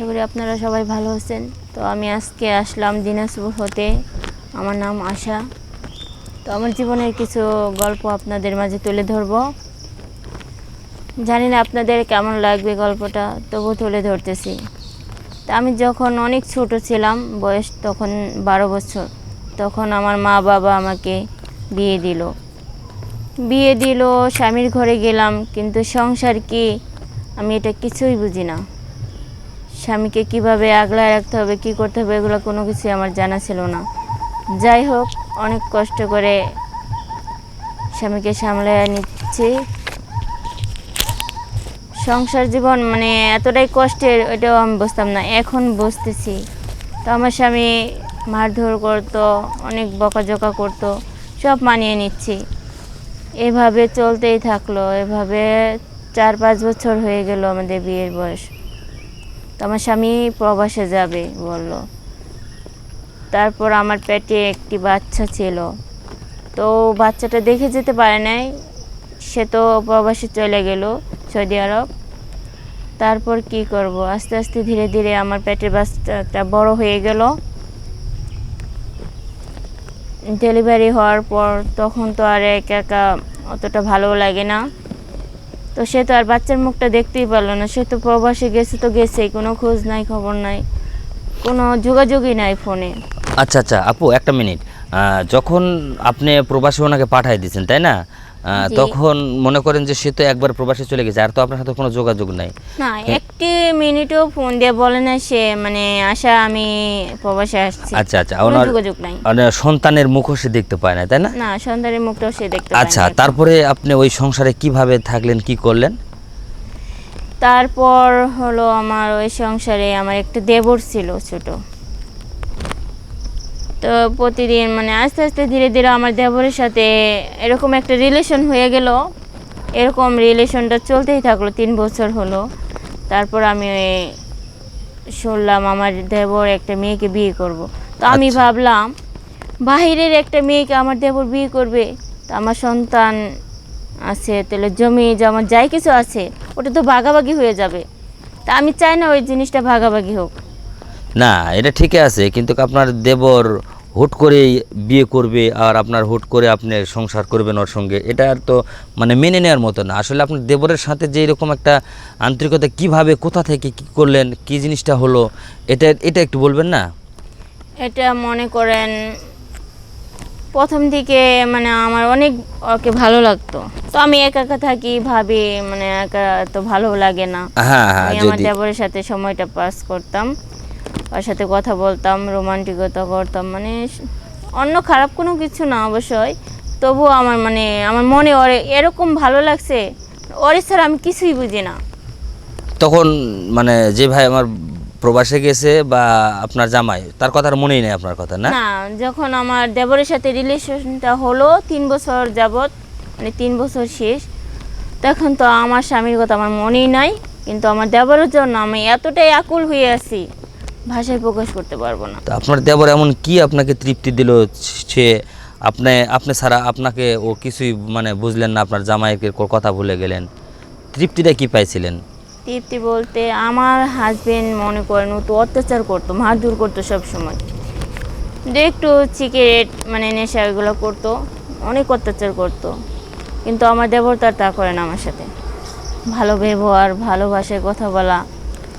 আশা করি আপনারা সবাই ভালো আছেন। তো আমি আজকে আসলাম দিনাজপুর হতে। আমার নাম আশা। তো আমার জীবনের কিছু গল্প আপনাদের মাঝে তুলে ধরব। জানি না আপনাদের কেমন লাগবে গল্পটা তবু তুলে ধরতেছি। তা আমি যখন অনেক ছোট ছিলাম, বয়স তখন বারো বছর, তখন আমার মা বাবা আমাকে বিয়ে দিল। বিয়ে দিল, স্বামীর ঘরে গেলাম, কিন্তু সংসার কি, আমি এটা কিছুই বুঝি না। স্বামীকে কীভাবে আগলায় রাখতে হবে, কি করতে হবে, এগুলো কোনো কিছু আমার জানা ছিল না। যাই হোক, অনেক কষ্ট করে স্বামীকে সামলায় নিচ্ছি। সংসার জীবন মানে এতটাই কষ্টের, ওইটাও আমি বুঝতাম না, এখন বুঝতেছি। তো আমার স্বামী মারধর করতো, অনেক বকাঝকা করতো, সব মানিয়ে নিচ্ছি। এভাবে চলতেই থাকল, এভাবে চার পাঁচ বছর হয়ে গেল আমাদের বিয়ের বয়স। তো আমার স্বামী প্রবাসে যাবে বলল। তারপর আমার পেটে একটি বাচ্চা ছিল। তো বাচ্চাটা দেখে যেতে পারে নাই। সে তো প্রবাসে চলে গেল সৌদি আরব। তারপর কি করব? আস্তে আস্তে ধীরে ধীরে আমার পেটের বাচ্চাটা বড় হয়ে গেল। ডেলিভারি হওয়ার পর তখন তো আর একা একা অতটা ভালো লাগে না। তো সে তো আর বাচ্চার মুখটা দেখতেই পারল না। সে তো প্রবাসে গেছে তো গেছেই, কোনো খোঁজ নাই, খবর নাই। কোনো যোগাযোগই নাই ফোনে। আচ্ছা আচ্ছা আপু, একটা মিনিট। যখন আপনি প্রবাসী ওনাকে পাঠাই দিয়েছেন, তাই না। তখন মনে করেন যে সে তো একবার প্রবাসে চলে গেছে আর তো আপনার সাথে কোনো যোগাযোগ নাই। না একটি মিনিটও ফোন দিয়ে বলে না সে মানে আশা আমি প্রবাসে আসছি। আচ্ছা আচ্ছা ওনার যোগাযোগ নাই। মানে সন্তানের মুখও সে দেখতে পায় না তাই না? না সন্তানের মুখটাও সে দেখতে পায় আচ্ছা তারপরে আপনি ওই সংসারে কীভাবে থাকলেন কি করলেন? তারপর হলো আমার ওই সংসারে আমার একটা দেবর ছিল ছোট। তো প্রতিদিন মানে আস্তে আস্তে ধীরে ধীরে আমার দেবরের সাথে এরকম একটা রিলেশন হয়ে গেল। এরকম রিলেশনটা চলতেই থাকল তিন বছর হলো। তারপর আমি শুনলাম আমার দেবর একটা মেয়েকে বিয়ে করব। তো আমি আচ্ছা। ভাবলাম বাহিরের একটা মেয়েকে আমার দেবর বিয়ে করবে? তো আমার সন্তান আছে তাহলে জমি জমা যাই কিছু আছে ওটা তো ভাগাভাগি হয়ে যাবে। তা আমি চাই না ওই জিনিসটা ভাগাভাগি হোক। না এটা ঠিকই আছে কিন্তু আপনার দেবর হুট করে বিয়ে করবে আর আপনার হুট করে আপনি সংসার করবেন ওর সঙ্গে এটা আর তো মানে মেনে নেওয়ার মতো না। আসলে আপনার দেবরের সাথে যে এরকম একটা আন্তরিকতা কীভাবে কোথা থেকে কি করলেন কি জিনিসটা হলো এটা এটা একটু বলবেন না? এটা মনে করেন প্রথম দিকে মানে আমার অনেক ওকে ভালো লাগতো। তো আমি একা একা থাকি ভাবি মানে একা তো ভালো লাগে না। হ্যাঁ হ্যাঁ আমি আমার দেবরের সাথে সময়টা পাস করতাম। ওর সাথে কথা বলতাম রোমান্টিকতা করতাম মানে অন্য খারাপ কোনো কিছু না অবশ্যই। তবুও আমার মানে আমার মনে ওর এরকম ভালো লাগছে ওর ছাড়া আমি কিছুই বুঝি না। তখন মানে যে ভাই আমার প্রবাসে গেছে বা আপনার জামাই তার কথা আর মনেই নেই আপনার কথা না? না যখন আমার দেবরের সাথে রিলেশনটা হলো তিন বছর যাবত মানে তিন বছর শেষ তখন তো আমার স্বামীর কথা আমার মনেই নাই কিন্তু আমার দেবরের জন্য আমি এতটাই আকুল হয়ে আছি। ভাষায় প্রকাশ করতে পারব না। তো আপনার দেবর এমন কি আপনাকে তৃপ্তি দিল সে আপনি আপনি ছাড়া আপনাকে ও কিছুই মানে বুঝলেন না আপনার জামাইকে ক- কথা ভুলে গেলেন। তৃপ্তিটা কি পাইছিলেন? তৃপ্তি বলতে আমার হাজবেন্ড মনে করেন ও তো অত্যাচার করতো মারধর করতো সব সময় দু একটু সিগারেট মানে নেশা এগুলো করতো অনেক অত্যাচার করতো। কিন্তু আমার দেবর তো আর তা করে না আমার সাথে। ভালো ব্যবহার ভালোবাসায় কথা বলা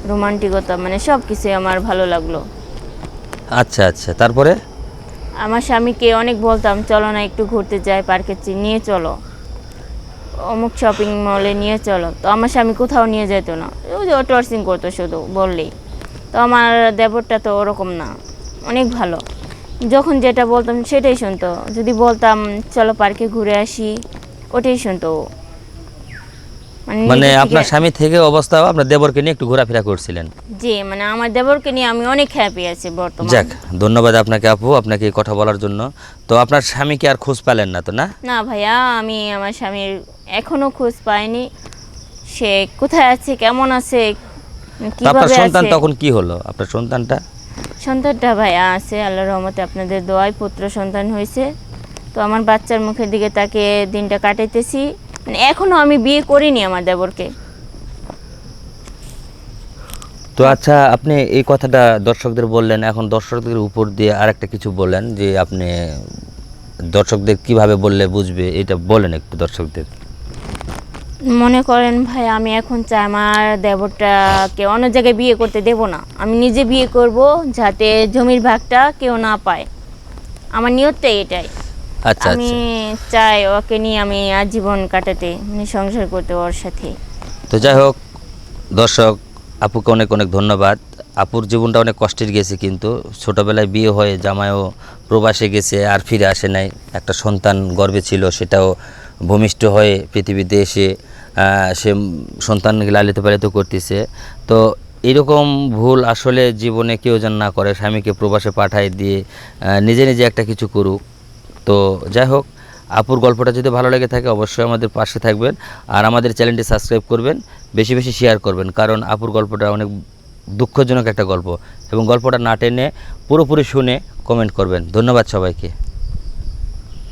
রোমান্টিকতা মানে সব কিছুই আমার ভালো লাগল। আচ্ছা আচ্ছা। তারপরে? আমার স্বামীকে অনেক বলতাম চলো না একটু ঘুরতে যাই পার্কে নিয়ে চলো। অমুক শপিং মলে নিয়ে চলো। তো আমার স্বামী কোথাও নিয়ে যেত না। ওই যে টর্চিং করতো শুধু বললেই। তো আমার দেবরটা তো ওরকম না অনেক ভালো। যখন যেটা বলতাম সেটাই শুনতো। যদি বলতাম চলো পার্কে ঘুরে আসি ওটাই শুনতো। মানে আপনার স্বামী থেকে অবস্থা আপনার দেবরকে নিয়ে একটু ঘোরাফেরা করছিলেন। জি মানে আমার দেবরকে নিয়ে আমি অনেক হ্যাপি আছি বর্তমানে। যাক ধন্যবাদ আপনাকে আপু আপনাকে এই কথা বলার জন্য। তো আপনার স্বামীকে আর খোঁজ পেলেন না তো না? না ভাইয়া আমি আমার স্বামীর এখনও খোঁজ পাইনি। সে কোথায় আছে কেমন আছে তো আপনার সন্তান তখন কি হলো? আপনার সন্তানটা? সন্তানটা ভাইয়া আছে আল্লাহর রহমতে আপনাদের দোয়ায় পুত্র সন্তান হয়েছে। তো আমার বাচ্চার মুখের দিকে তাকে দিনটা কাটাইতেছি। মানে এখনও আমি বিয়ে করিনি আমার দেবরকে। তো আচ্ছা আপনি এই কথাটা দর্শকদের বললেন এখন দর্শকদের উপর দিয়ে আরেকটা কিছু বলেন যে আপনি দর্শকদের কীভাবে বললে বুঝবে এটা বলেন একটু দর্শকদের। মনে করেন ভাই আমি এখন চাই আমার দেবরটাকে অন্য জায়গায় বিয়ে করতে দেব না। আমি নিজে বিয়ে করব যাতে জমির ভাগটা কেউ না পায়। আমার নিয়তটাই এটাই। আচ্ছা আমি আচ্ছা। চাই ওকে নিয়ে আমি আজীবন কাটাতে মানে সংসার করতে ওর সাথে। তো যাই হোক দর্শক আপুকে অনেক অনেক ধন্যবাদ। আপুর জীবনটা অনেক কষ্টের গেছে কিন্তু ছোটোবেলায় বিয়ে হয়ে জামাইও প্রবাসে গেছে আর ফিরে আসে নাই। একটা সন্তান গর্বে ছিল সেটাও ভূমিষ্ঠ হয়ে পৃথিবীতে এসে সে সন্তানকে লালিত পালিত করতেছে। তো এরকম ভুল আসলে জীবনে কেউ যেন না করে স্বামীকে প্রবাসে পাঠায় দিয়ে নিজে নিজে একটা কিছু করুক। তো যাই হোক, আপুর গল্পটা যদি ভালো লেগে থাকে অবশ্যই আমাদের পাশে থাকবেন আর আমাদের চ্যানেলটি সাবস্ক্রাইব করবেন, বেশি বেশি শেয়ার করবেন, কারণ আপুর গল্পটা অনেক দুঃখজনক একটা গল্প এবং গল্পটা না টেনে পুরোপুরি শুনে কমেন্ট করবেন। ধন্যবাদ সবাইকে।